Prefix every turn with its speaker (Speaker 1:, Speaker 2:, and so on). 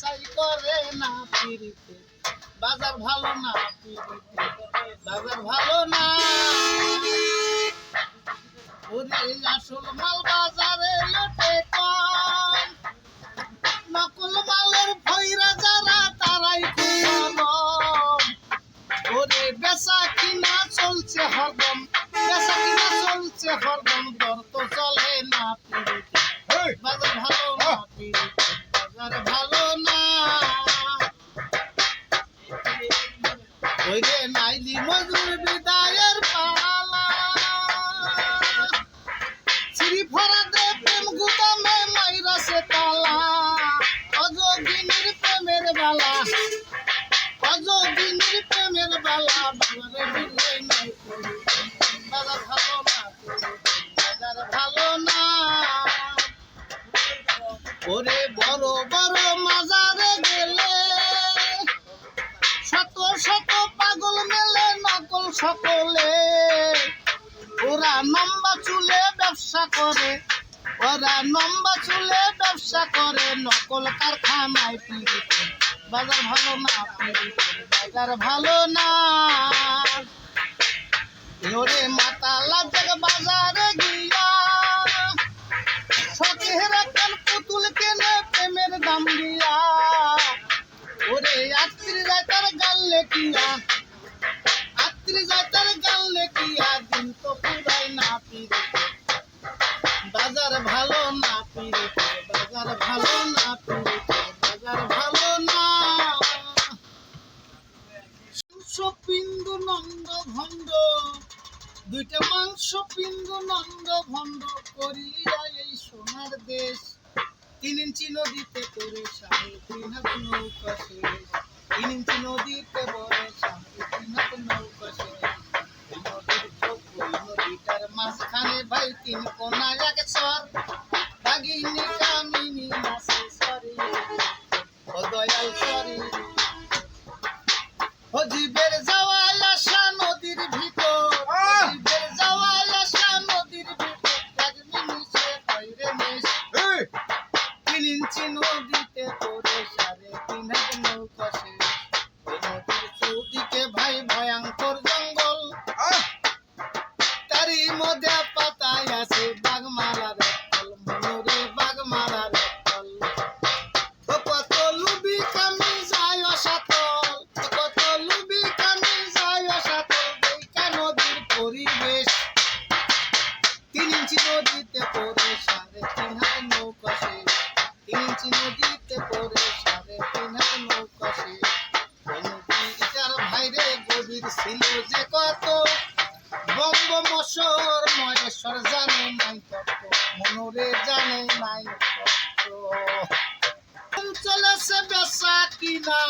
Speaker 1: বাছাই করে না পিড়িতে বাজার ভালো না পিড়িতে বাজার ভালো না ওরে আসল মাল বাজারে লোটে কম। নকল মালের ভৈরা যারা, তারাই খুব ওরে বেচা কিনা চলছে হরদম, বেচা কিনা চলছে হরদম, দর তো চলে ওই পালা। শ্রী ফরাদে প্রেম গুদামে মাইরা সে তালা। অযোগিনীর প্রেমের বালা। অযোগিনীর প্রেমের বালা বাজারে বিলাই নাই। বাজার ভালো না বাজার ওরে বড় সকলে। ওরা লম্বা চুলে ব্যবসা করে, ওরা লম্বা চুলে ব্যবসা করে, নকল কারখানায় পিড়িতে। বাজার ভালো না, পিড়িতে। বাজার ভালো না। ওরে মাতা, লাজের বাজারে গিয়া শখের একখান পুতুল কেনে প্রেমের দাম দিয়া। ওরে আত্মীর যায় তার গাল্লে কিয়া দুইটা মাংস পিন্দু নন্দ ভণ্ড করিয়া এই সোনার দেশ। তিন ইঞ্চি নদীতে করে তিন হাত নৌকা শেষ তিন ইঞ্চি নদীতে বড় তিন হাত নৌকা শেষ নদীটার মাঝখানে ভাই তিন কোনা এক চর বাগিনী নাচে সরি ও দয়াল সরি হজিবের যাওয়াই আসা ইঞ্চি নদীতে তোরে সাড়ে তিন হাত নৌকা নদীতে পড়ে সাড়ে তিন হাত নৌকা শেষ ওই নদীটার ভাইরে গভীর ছিল যে কত? বঙ্গ মশর মহেশ্বর জানে নাই তত্ত্ব মনোরে জানে নাই তত্ত্ব চলেছে বেচা কিনা।